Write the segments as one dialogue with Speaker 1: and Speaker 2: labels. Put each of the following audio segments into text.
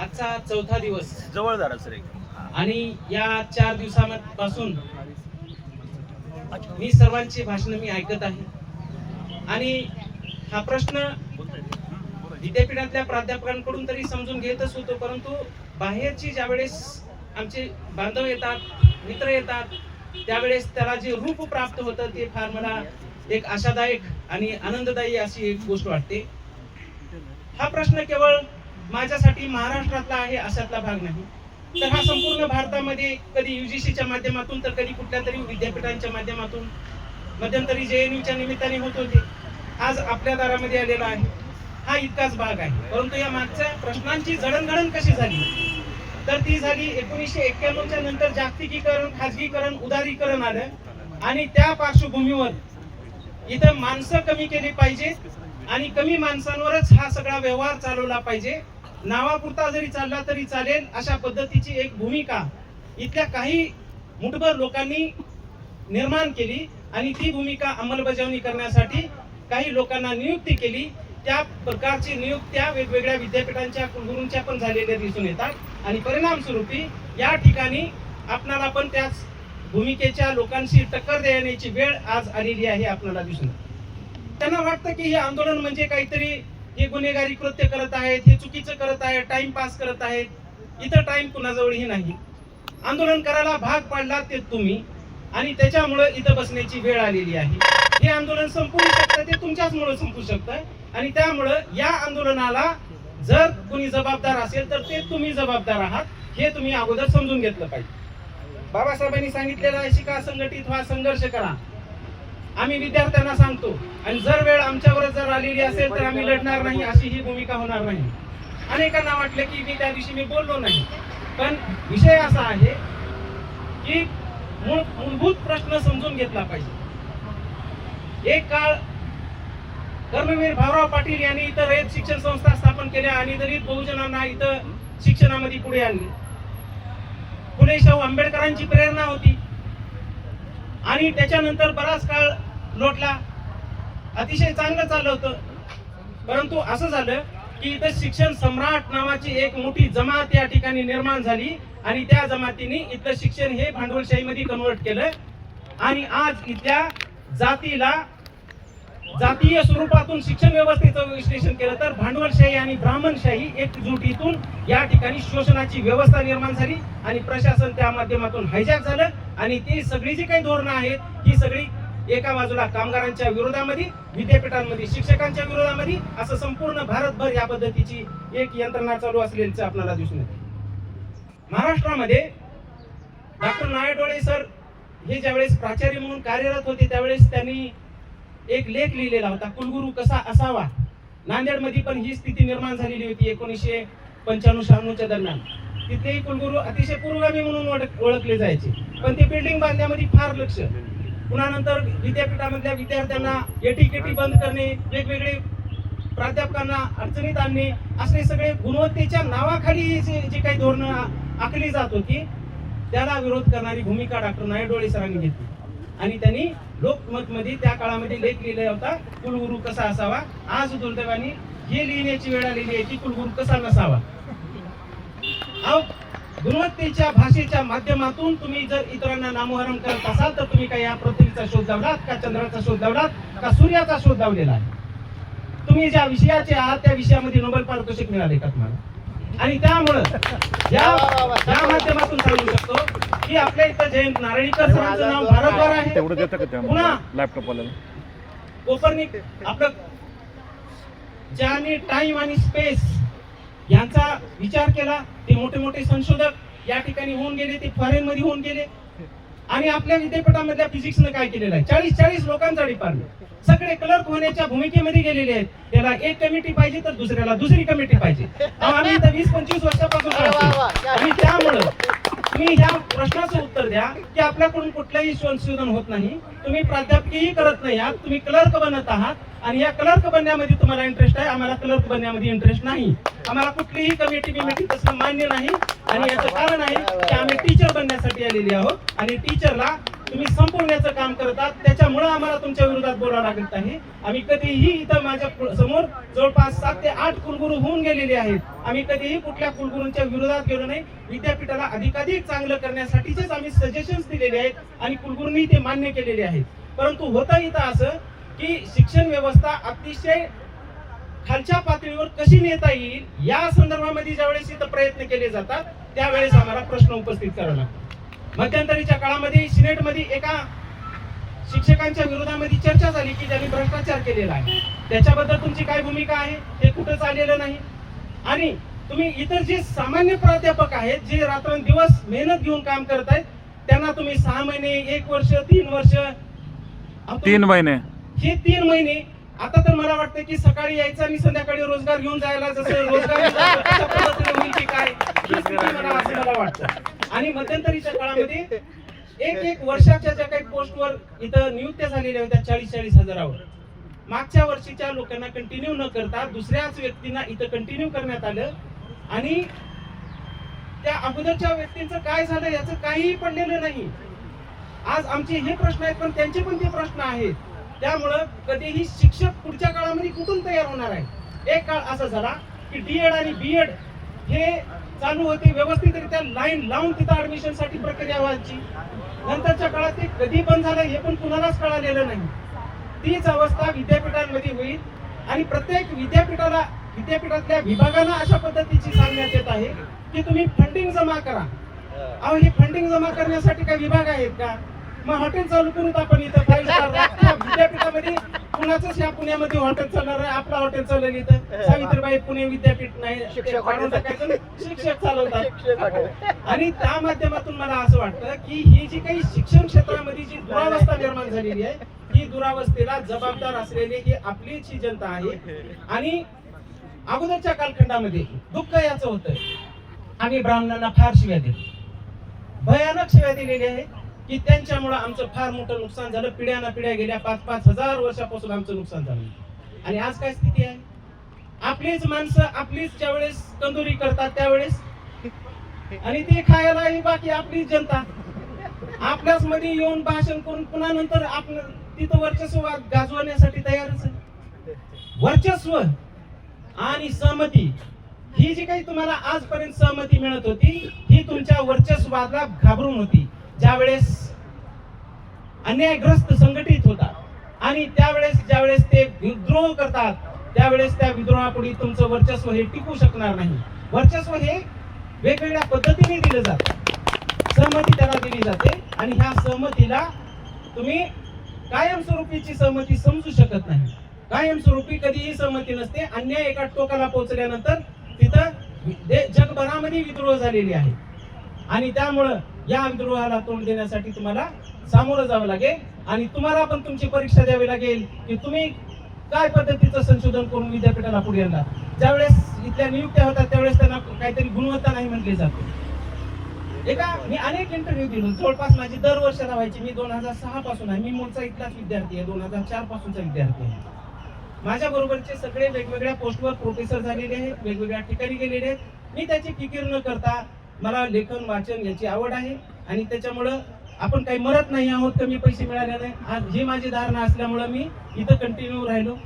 Speaker 1: आजचा चौथा दिवस.
Speaker 2: जवळ जरा सर एक.
Speaker 1: आणि या चार दिवसापासून मी सर्वांची भाषण मी ऐकत आहे. आणि हा प्रश्न विद्यापीठातल्या प्राध्यापकांकडून तरी समजून घेतच होतो परंतु बाहेरची ज्यावेळेस आमचे बांधव येतात मित्र येतात त्यावेळेस त्याला जे रूप प्राप्त होतं ते फार मला एक आशादायक आणि आनंददायी अशी एक गोष्ट वाटते. हा प्रश्न केवळ माझ्यासाठी महाराष्ट्रातला आहे अशातला भाग नाही. तर हा संपूर्ण भारतामध्ये कधी युजीसीच्या माध्यमातून तर कधी कुठल्या तरी विद्यापीठांच्या माध्यमातून मध्यंतरी जे एन यूच्या निमित्ताने होत होते. आज आपल्या दारामध्ये आलेला आहे. हा इतकाच भाग आहे. परंतु या मागच्या प्रश्नांची जडणघडण कशी झाली? तर ती झाली एकोणीसशे एक्क्याण्णवच्या नंतर जागतिकीकरण खाजगीकरण उदारीकरण आलं. आणि त्या पार्श्वभूमीवर इथं माणसं कमी केली पाहिजेत आणि कमी माणसांवरच हा सगळा व्यवहार चालवला पाहिजे. नावापुरता जरी चालला तरी चालेल अशा पद्धतीची एक भूमिका इथल्या काही मुठभर लोकांनी निर्माण केली आणि ती भूमिका अंमलबजावणी करण्यासाठी काही लोकांना नियुक्ती केली त्या प्रकारची नियुक्त्या वेगवेगळ्या विद्यापीठांच्या कुलगुरूंच्या पण झालेल्या दिसून येतात आणि परिणाम स्वरूपी या ठिकाणी आपणाला पण त्याच भूमिकेच्या लोकांशी टक्कर देण्याची वेळ आज आलेली आहे आपल्याला दिसून येते. त्यांना वाटतं की हे आंदोलन म्हणजे काहीतरी हे गुन्हेगारी कृत्य करत आहेत हे चुकीचं करत आहेत टाइम पास करत आहेत. इथं टाइम कुणाजवळही नाही. आंदोलन करायला भाग पाडला ते तुम्ही. आणि त्याच्यामुळे इथं बसण्याची वेळ आलेली आहे. हे आंदोलन संपू शकतं ते तुमच्याच मुळे संपू शकतं. आणि त्यामुळं या आंदोलनाला जर कोणी जबाबदार असेल तर ते तुम्ही जबाबदार आहात. हे तुम्ही अगोदर समजून घेतलं पाहिजे. बाबासाहेबांनी सांगितलेलं आहे शिका संघटित व्हा संघर्ष करा. आम्ही विद्यार्थ्यांना सांगतो आणि जर वेळ आमच्यावर जर आलेली असेल तर आम्ही लढणार नाही अशी ही भूमिका होणार नाही. अनेकांना वाटलं की मी त्या दिवशी मी बोललो नाही. पण विषय असा आहे की मूळ मूलभूत प्रश्न समजून घेतला पाहिजे. एक काळ कर्मवीर भाऊराव पाटील यांनी इथं रयत शिक्षण संस्था स्थापन केल्या आणि दलित बहुजनांना इथं शिक्षणामध्ये पुढे आणले. फुले शाहू आंबेडकरांची प्रेरणा होती. आणि त्याच्यानंतर बराच काळ लोटला अतिशय चांगलं चाललं होतं. परंतु असं झालं की इथं शिक्षण सम्राट नावाची एक मोठी जमात या ठिकाणी निर्माण झाली आणि त्या जमातीने इथलं शिक्षण हे भांडवलशाहीमध्ये कन्वर्ट केलं. आणि आज इथल्या जातीला जातीय स्वरूपातून शिक्षण व्यवस्थेचं विश्लेषण केलं तर भांडवलशाही आणि ब्राह्मणशाही एकजुटीतून या ठिकाणी शोषणाची व्यवस्था निर्माण झाली आणि प्रशासन त्या माध्यमातून हायजॅक झालं. आणि ती सगळी जी काही धोरणं आहेत ही सगळी एका बाजूला कामगारांच्या विरोधामध्ये विद्यापीठांमध्ये शिक्षकांच्या विरोधामध्ये असं संपूर्ण भारतभर या पद्धतीची एक यंत्रणा चालू असल्याचं आपल्याला दिसून येते. महाराष्ट्रामध्ये डॉक्टर नायडोळे सर हे ज्यावेळेस प्राचार्य म्हणून कार्यरत होते त्यावेळेस त्यांनी एक लेख लिहिलेला होता कुलगुरू कसा असावा? नांदेडमध्ये पण ही स्थिती निर्माण झालेली होती एकोणीसशे पंच्याण्णव शहाण्णवच्या दरम्यान. तिथेही कुलगुरू अतिशय पूर्वगामी म्हणून ओळख- ओळखले जायचे. पण ते बिल्डिंग बांधण्यामध्ये फार लक्ष. पुन्हा नंतर विद्यापीठामधल्या विद्यार्थ्यांना एटीकेटी बंद करणे वेगवेगळे प्राध्यापकांना अडचणीत आणणे असे सगळे गुणवत्तेच्या नावाखाली जे काही धोरणं आखली जात होती त्याला विरोध करणारी भूमिका डॉक्टर नायडोळे सरांनी घेतली. आणि त्यांनी लोकमतमध्ये त्या काळामध्ये लेख लिहिला होता कुलगुरू कसा असावा? आज दुर्दैवाने हे लिहिण्याची वेळ आलेली आहे की कुलगुरू कसा नसावा? गुणवत्तेच्या भाषेच्या माध्यमातून तुम्ही जर इतरांना नामोहरम करत असाल तर तुम्ही काय या पृथ्वीचा शोध लावलात का चंद्राचा शोध लावलात का सूर्याचा शोध लावलेला आहे? तुम्ही ज्या विषयाचे आहात त्या विषयामध्ये नोबेल पारितोषिक मिळाले का तुम्हाला? आणि त्यामुळं या या माध्यमातून सांगू शकतो की आपल्या इथं जयंत नारळीकर सरांचं नाव भारतभर आहे.
Speaker 3: तेवढं देतं का त्या
Speaker 1: पुन्हा
Speaker 3: लॅपटॉप
Speaker 1: कोपर्निक आपलं ज्यांनी टाइम आणि स्पेस यांचा विचार केला ते मोठे मोठे संशोधक या ठिकाणी होऊन गेले ते फॉरेन मध्ये होऊन गेले. आणि आपल्या विद्यापीठामधल्या फिजिक्सनं काय केलेलं आहे? चाळीस चाळीस लोकांचा डिपार्टमेंट सगळे क्लर्क होण्याच्या भूमिकेमध्ये गेलेले आहेत. त्याला एक कमिटी पाहिजे तर दुसऱ्याला दुसरी कमिटी पाहिजे. आम्ही इथं वीस पंचवीस वर्षापासून. आणि त्यामुळं तुम्ही ह्या प्रश्नाचं उत्तर द्या की आपल्याकडून कुठलंही संशोधन होत नाही. तुम्ही प्राध्यापकीही करत नाही आहात. तुम्ही क्लर्क बनत आहात. आणि या क्लर्क बनण्यामध्ये तुम्हाला इंटरेस्ट आहे. आम्हाला क्लर्क बनण्यामध्ये इंटरेस्ट नाही. आम्हाला कुठलीही कमिटी बिमिटी तसं मान्य नाही. आणि याचं कारण आहे की आम्ही टीचर बनण्यासाठी आलेली आहोत. आणि टीचरला तुम्ही संपवण्याचं काम करतात. त्याच्यामुळे आम्हाला तुमच्या विरोधात बोलावं लागत आहे. आम्ही कधीही इथं माझ्यासमोर जवळपास सात ते आठ कुलगुरू होऊन गेलेले आहेत. आम्ही कधीही कुठल्या कुलगुरूंच्या विरोधात गेलो नाही. विद्यापीठाला अधिकाधिक चांगलं करण्यासाठीचेच आम्ही सजेशन्स दिलेले आहेत. आणि कुलगुरूंनी ते मान्य केलेले आहेत. परंतु होतं इथं असं की शिक्षण व्यवस्था अतिशय खालच्या पातळीवर कशी नेता येईल या संदर्भामध्ये ज्यावेळेस इथं प्रयत्न केले जातात त्यावेळेस आम्हाला प्रश्न उपस्थित करावा लागतो मध्यंतरीच्या काळामध्ये सिनेटमध्ये एका शिक्षकांच्या विरोधामध्ये चर्चा झाली की ज्यांनी भ्रष्टाचार केलेला आहे. त्याच्याबद्दल तुमची काय भूमिका आहे हे कुठंच आलेलं नाही? आणि तुम्ही इतर जे सामान्य प्राध्यापक आहेत जे रात्रंदिवस मेहनत घेऊन काम करत आहेत त्यांना तुम्ही सहा महिने एक वर्ष तीन वर्ष
Speaker 2: तीन महिने.
Speaker 1: हे तीन महिने आता तर मला वाटतं की सकाळी यायचं आणि संध्याकाळी रोजगार घेऊन जायला जसं रोजगार मिळतो, तशा पद्धतीने होईल की काय स्थिती मला असं मला वाटतं. आणि मध्यंतरीच्या काळामध्ये एक एक वर्षाच्या ज्या काही पोस्टवर इथं नियुक्त्या झालेल्या होत्या चाळीस चाळीस हजारावर मागच्या वर्षीच्या लोकांना कंटिन्यू न करता दुसऱ्याच व्यक्तींना इथं कंटिन्यू करण्यात आलं. आणि त्या अगोदरच्या व्यक्तींचं काय झालं याचं काहीही पडलेलं नाही. आज आमचे हे प्रश्न आहेत पण त्यांचे पण ते प्रश्न आहेत. त्यामुळं कधीही शिक्षक पुढच्या काळामध्ये कुठून तयार होणार आहे? एक काळ असा झाला की डी एड आणि बी एड हे चालू होते व्यवस्थितरित्या लाईन लावून तिथं ऍडमिशनसाठी प्रक्रिया व्हायची. नंतरच्या काळात ते कधी बंद झालं हे पण कुणालाच कळालेलं नाही. तीच अवस्था विद्यापीठांमध्ये होईल आणि प्रत्येक विद्यापीठाला विद्यापीठातल्या विभागांना अशा पद्धतीची सांगण्यात येत आहे की तुम्ही फंडिंग जमा करा. अहो हे फंडिंग जमा करण्यासाठी काही विभाग आहेत का? मग हॉटेल चालू करूत आपण इथं फाईव्ह स्टार विद्यापीठामध्ये. कुणाचंच या पुण्यामध्ये हॉटेल चालणार आहे आपलं हॉटेल चाललं इथं. सावित्रीबाई पुणे विद्यापीठ नाही.
Speaker 3: शिक्षक
Speaker 1: शिक्षक चालवतात. आणि त्या माध्यमातून मला असं वाटतं की ही जी काही शिक्षण क्षेत्रामध्ये जी दुरावस्था निर्माण झालेली आहे ही दुरावस्थेला जबाबदार असलेली ही आपलीच ही जनता आहे. आणि अगोदरच्या कालखंडामध्ये दुःख याचं होतं. आम्ही ब्राह्मणांना फार शिव्या देतो भयानक शिव्या दिलेल्या आहेत की त्यांच्यामुळे आमचं फार मोठं नुकसान झालं. पिढ्याना पिढ्या गेल्या पाच पाच हजार वर्षापासून आमचं नुकसान झालं. आणि आज काय स्थिती आहे? आपलीच माणसं आपलीच ज्यावेळेस तंदुरी करतात त्यावेळेस? आणि ते खायला ही बाकी आपलीच जनता. आपल्याच मध्ये येऊन भाषण करून पुन्हा नंतर आपलं तिथं वर्चस्व गाजवण्यासाठी तयारच आहे. वर्चस्व आणि सहमती ही जी काही तुम्हाला आजपर्यंत सहमती मिळत होती ही तुमच्या वर्चस्वाला घाबरून होती. ज्यावेळेस अन्यायग्रस्त संघटित होतात आणि त्यावेळेस ज्यावेळेस ते विद्रोह करतात त्यावेळेस त्या विद्रोहापुढे तुमचं वर्चस्व हे टिकू शकणार नाही. वर्चस्व हे वेगवेगळ्या पद्धतीने दिलं जातं. सहमती त्याला दिली जाते आणि ह्या सहमतीला तुम्ही कायमस्वरूपीची सहमती समजू शकत नाही. कायमस्वरूपी कधीही सहमती नसते. अन्याय एका टोकाला पोहोचल्यानंतर तिथं जगभरामध्ये विद्रोह झालेले आहे आणि त्यामुळं या विद्रोहाला तोंड देण्यासाठी तुम्हाला सामोरं जावं लागेल. आणि तुम्हाला पण तुमची परीक्षा द्यावी लागेल की तुम्ही काय पद्धतीचं संशोधन करून विद्यापीठाला पुढे येणार ज्यावेळेस इथल्या नियुक्त्या होतात त्यावेळेस त्यांना काहीतरी गुणवत्ता नाही म्हटली जाते. एका मी अनेक इंटरव्ह्यू दिलो जवळपास माझी दरवर्षाला व्हायची मी दोन हजार सहा पासून आहे. मी मूळचा इथलाच विद्यार्थी आहे दोन हजार चार पासूनचा विद्यार्थी आहे. माझ्या बरोबरचे सगळे वेगवेगळ्या पोस्टवर प्रोफेसर झालेले आहेत वेगवेगळ्या ठिकाणी गेलेले आहेत. मी त्याची फिकीर न करता मला लेखन वाचन याची आवड आहे आणि त्याच्यामुळं आपण काही मरत नाही आहोत कमी पैसे मिळाल्याने आज ही माझी धारणा असल्यामुळं मी इथं कंटिन्यू राहिलो.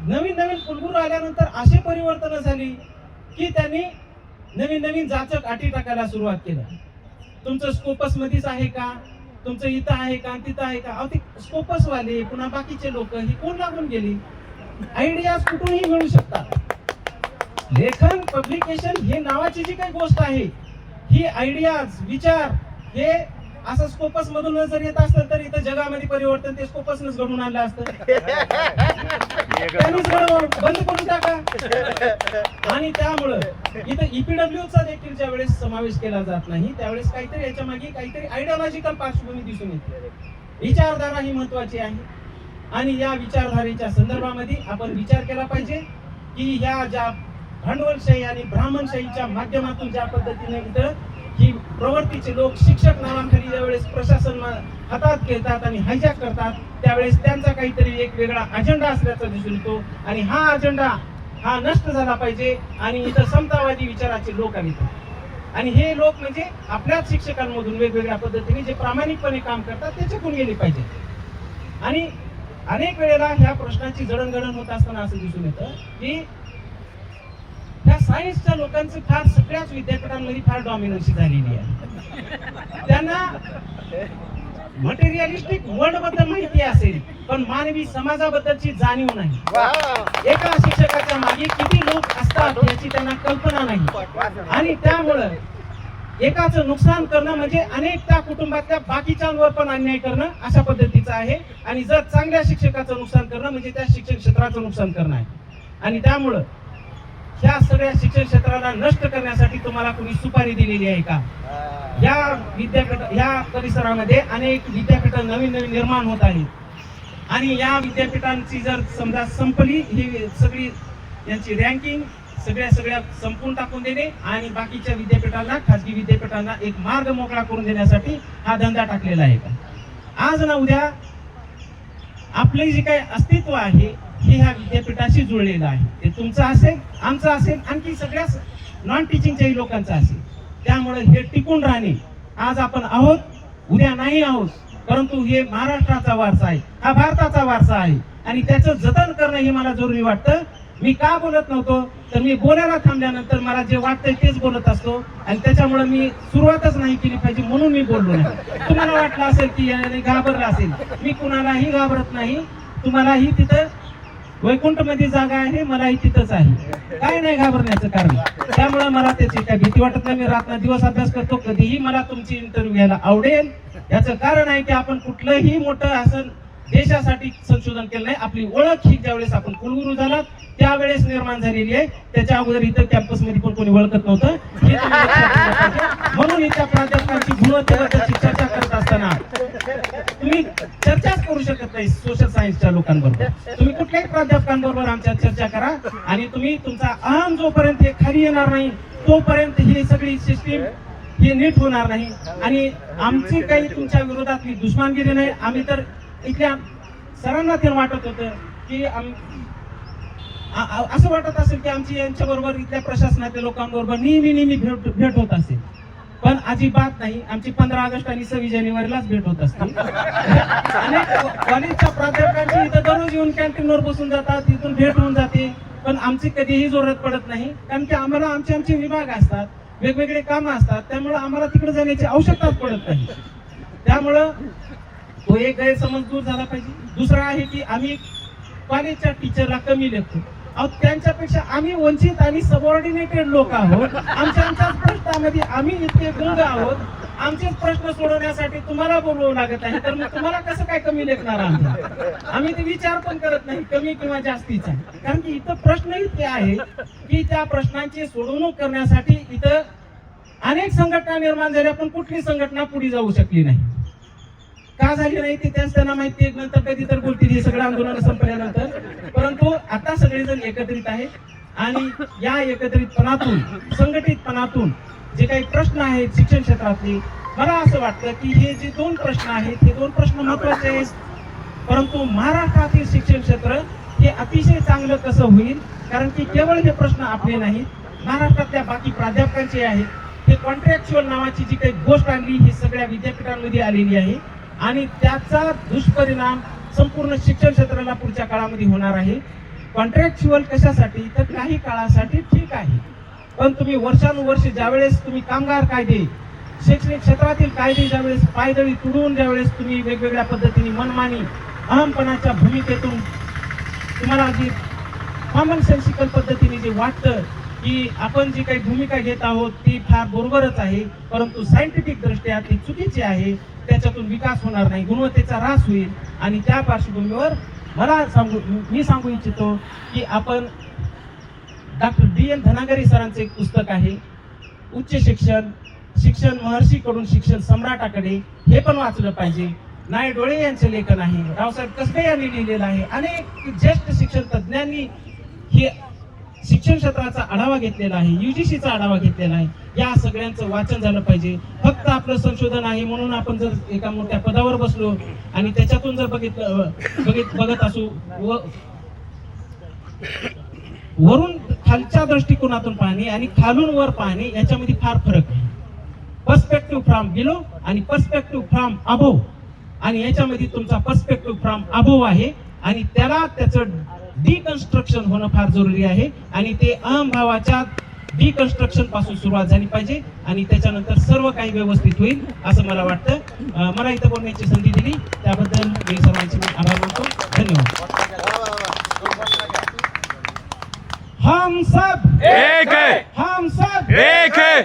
Speaker 1: नवीन नवीन कुलगुरू आल्यानंतर असे परिवर्तन झाली की त्यांनी नवीन नवीन जाचक अटी टाकायला सुरुवात केलं. तुमचं स्कोपस मध्येच आहे का? तुमचं इथं आहे का? तिथं आहे का? अहो ते स्कोपस वाले पुन्हा बाकीचे लोक ही कोण लागून गेली? आयडियाज कुठूनही मिळू शकतात. लेखन पब्लिकेशन हे नावाची जी काही गोष्ट आहे ही आयडियाज विचार हे असं स्कोपस मधून जर येत असतं तर इथं जगामध्ये परिवर्तन ते स्कोपसनच घडून आणलं असतं. त्यांनीच बंद करून टाका. आणि त्यामुळं इथं ईपीडब्ल्यू चा देखील ज्या वेळेस समावेश केला जात नाही त्यावेळेस काहीतरी याच्या मागे काहीतरी आयडियोलॉजिकल पार्श्वभूमी दिसून येते. विचारधारा ही महत्वाची आहे. आणि या विचारधारेच्या संदर्भामध्ये आपण विचार केला पाहिजे की या ज्या भांडवलशाही आणि ब्राह्मणशाहीच्या माध्यमातून ज्या पद्धतीने इथं ही प्रवृत्तीचे लोक शिक्षक नावाखाली ज्यावेळेस प्रशासन हातात घेतात आणि हायजॅक करतात त्यावेळेस त्यांचा काहीतरी एक वेगळा अजेंडा असल्याचा दिसून येतो. आणि हा अजेंडा हा नष्ट झाला पाहिजे आणि इथं समतावादी विचाराचे लोक आहेत. आणि हे लोक म्हणजे आपल्याच शिक्षकांमधून वेगवेगळ्या पद्धतीने जे प्रामाणिकपणे काम करतात त्याच्यातून गेले पाहिजे. आणि अनेक वेळेला ह्या प्रश्नाची जडणघडण होत असताना असं दिसून येतं की सायन्सच्या लोकांचं फार सगळ्याच विद्यापीठांमध्ये फार डॉमिनन्सी झालेली आहे. त्यांना मटेरियलिस्टिक वर्ल्डबद्दल माहिती असेल पण मानवी समाजाबद्दलची जाणीव नाही. एका शिक्षकाच्या मागे किती लोक असतात याची त्यांना कल्पना नाही. आणि त्यामुळं एकाचं नुकसान करणं म्हणजे अनेक त्या कुटुंबातल्या बाकीच्यांवर पण अन्याय करणं अशा पद्धतीचं आहे. आणि जर चांगल्या शिक्षकाचं नुकसान करणं म्हणजे त्या शिक्षण क्षेत्राचं नुकसान करणं आहे. आणि त्यामुळं ह्या सगळ्या शिक्षण क्षेत्राला नष्ट करण्यासाठी तुम्हाला कोणी सुपारी दिलेली आहे का? या विद्यापीठ या परिसरामध्ये अनेक विद्यापीठ नवीन नवीन निर्माण होत आहेत. आणि या विद्यापीठांची जर समजा संपली ही सगळी यांची रँकिंग सगळ्या सगळ्या संपून टाकून देणे आणि बाकीच्या विद्यापीठांना खाजगी विद्यापीठांना एक मार्ग मोकळा करून देण्यासाठी हा धंदा टाकलेला आहे. का आज ना उद्या आपले जे काही अस्तित्व आहे हे ह्या विद्यापीठाशी जुळलेलं आहे. ते तुमचं असेल आमचं असेल आणखी सगळ्या नॉन टीचिंगच्याही लोकांचं असेल. त्यामुळे हे टिकून राहणे. आज आपण आहोत उद्या नाही आहोत परंतु हे महाराष्ट्राचा वारसा आहे. हा भारताचा वारसा आहे. आणि त्याचं जतन करणं हे मला जरुरी वाटतं. मी का बोलत नव्हतो? तर मी बोलायला थांबल्यानंतर मला जे वाटतंय तेच बोलत असतो. आणि त्याच्यामुळे मी सुरुवातच नाही केली पाहिजे म्हणून मी बोललो नाही. तुम्हाला वाटलं असेल की याने घाबरला असेल. मी कुणालाही घाबरत नाही. तुम्हालाही तिथं वैकुंठमध्ये जागा आहे मलाही तिथंच आहे. काय नाही घाबरण्याचं कारण. त्यामुळे मला त्याची काय भीती वाटत नाही. मी रात्र दिवस अभ्यास करतो कधीही मला तुमची इंटरव्ह्यू घ्यायला आवडेल. याचं कारण आहे की आपण कुठलंही मोठं असं देशासाठी संशोधन केलं नाही. आपली ओळख ही ज्यावेळेस आपण कुलगुरू झाला त्यावेळेस निर्माण झालेली आहे. त्याच्या अगोदर इथं कॅम्पसमध्ये पण कोणी ओळखत नव्हतं. म्हणून इथल्या प्राध्यापकांची गुणवत्तेबद्दलची चर्चा करत असताना तुम्ही चर्चाच करू शकत नाही सोशल सायन्सच्या लोकांबरोबर. तुम्ही कुठल्याही प्राध्यापकांबरोबर आमच्या चर्चा करा आणि तुम्ही तुमचा अहम जोपर्यंत हे खाली येणार नाही तोपर्यंत ही सगळी सिस्टीम हे नीट होणार नाही. आणि आमची काही तुमच्या विरोधातली दुश्मनगिरी नाही. आम्ही तर इथल्या सरांना ते वाटत होतं की असं वाटत असेल की आमची यांच्या बरोबर इथल्या प्रशासनातल्या लोकांबरोबर नेहमी नेहमी भेट भेट होत असेल. पण अजिबात नाही. आमची पंधरा ऑगस्ट आणि सव्वीस जानेवारीलाच भेट होत असते. अनेक कॉलेजच्या प्राध्यापकांची इथं दररोज येऊन कॅन्टीनवर बसून जातात तिथून भेट होऊन जाते. पण आमची कधीही जरूरत पडत नाही. कारण की आम्हाला आमचे आमचे विभाग असतात वेगवेगळे कामं असतात. त्यामुळे आम्हाला तिकडे जाण्याची आवश्यकताच पडत नाही. त्यामुळं तो एक गैरसमज दूर झाला पाहिजे. दुसरा आहे की आम्ही कॉलेजच्या टीचरला कमी लेखतो. त्यांच्यापेक्षा आम्ही वंचित आणि सबऑर्डिनेटेड लोक आहोत. आमच्या आमच्याच प्रश्नामध्ये आम्ही इतके गुंग आहोत. आमचेच प्रश्न सोडवण्यासाठी तुम्हाला बोलवावं लागत आहे तर मग तुम्हाला कसं काय कमी लेखणार आम्ही? आम्ही ते विचार पण करत नाही कमी किंवा जास्तीचा. कारण की इथं प्रश्न इतके आहेत की त्या प्रश्नांची सोडवणूक करण्यासाठी इथं अनेक संघटना निर्माण झाल्या पण कुठली संघटना पुढे जाऊ शकली नाही? का झाली नाही ते त्याच त्यांना माहिती नंतर कधी तर बोलतील हे सगळं आंदोलन संपल्यानंतर. परंतु आता सगळेजण एकत्रित आहेत. आणि या एकत्रितपणातून संघटितपणातून जे काही प्रश्न आहेत शिक्षण क्षेत्रातले मला असं वाटतं की हे जे दोन प्रश्न आहेत हे दोन प्रश्न महत्त्वाचे आहेत. परंतु महाराष्ट्रातील शिक्षण क्षेत्र हे अतिशय चांगलं कसं होईल? कारण की केवळ हे प्रश्न आपले नाहीत महाराष्ट्रातल्या बाकी प्राध्यापकांचे आहेत. हे कॉन्ट्रॅक्च्युअल नावाची जी काही गोष्ट आणली ही सगळ्या विद्यापीठांमध्ये आलेली आहे. आणि त्याचा दुष्परिणाम संपूर्ण शिक्षण क्षेत्राला पुढच्या काळामध्ये होणार आहे. कॉन्ट्रॅक्च्युअल कशासाठी? तर काही काळासाठी ठीक आहे. पण तुम्ही वर्षानुवर्ष ज्यावेळेस तुम्ही कामगार कायदे शैक्षणिक क्षेत्रातील कायदे ज्यावेळेस पायदळी तुडवून ज्यावेळेस तुम्ही वेगवेगळ्या पद्धतीने मनमानी अहमपणाच्या भूमिकेतून तुम्हाला जी कॉमन सेन्सिकल पद्धतीने जे वाटतं की आपण जी काही भूमिका घेत आहोत ती फार बरोबरच आहे परंतु सायंटिफिक दृष्ट्या ती चुकीची आहे त्याच्यातून विकास होणार नाही गुणवत्तेचा ऱ्हास होईल. आणि त्या पार्श्वभूमीवर मला सांगू मी सांगू इच्छितो की आपण डॉक्टर डी एन धनागरी सरांचं एक पुस्तक आहे. उच्च शिक्षण शिक्षण महर्षीकडून शिक्षण सम्राटाकडे हे पण वाचलं पाहिजे. नाय डोळे यांचे लेखन आहे. रावसाहेब कसबे यांनी लिहिलेलं आहे. अनेक ज्येष्ठ शिक्षण तज्ज्ञांनी हे शिक्षण क्षेत्राचा आढावा घेतलेला आहे युजीसीचा आढावा घेतलेला आहे. या सगळ्यांचं वाचन झालं पाहिजे. फक्त आपलं संशोधन आहे म्हणून आपण जर एका मोठ्या पदावर बसलो आणि त्याच्यातून जर बघितलं बघित बघत असू व वरून खालच्या दृष्टिकोनातून पाहणे आणि खालून वर पाहणे याच्यामध्ये फार फरक आहे. पर्स्पेक्टिव्ह फ्रॉम बिलो आणि पर्स्पेक्टिव्ह फ्रॉम अबोव आणि याच्यामध्ये तुमचा पर्स्पेक्टिव्ह फ्रॉम अबोव आहे. आणि त्याला त्याचं डिकन्स्ट्रक्शन होणं फार जरुरी आहे. आणि ते अहमभावाच्या डिकन्स्ट्रक्शनपासून सुरुवात झाली पाहिजे आणि त्याच्यानंतर सर्व काही व्यवस्थित होईल असं मला वाटतं. मला इथं बोलण्याची संधी दिली. त्याबद्दल मी सर्वांचे आभार मानतो. धन्यवाद. हम सब
Speaker 2: एक है।
Speaker 1: हम सब
Speaker 2: एक है।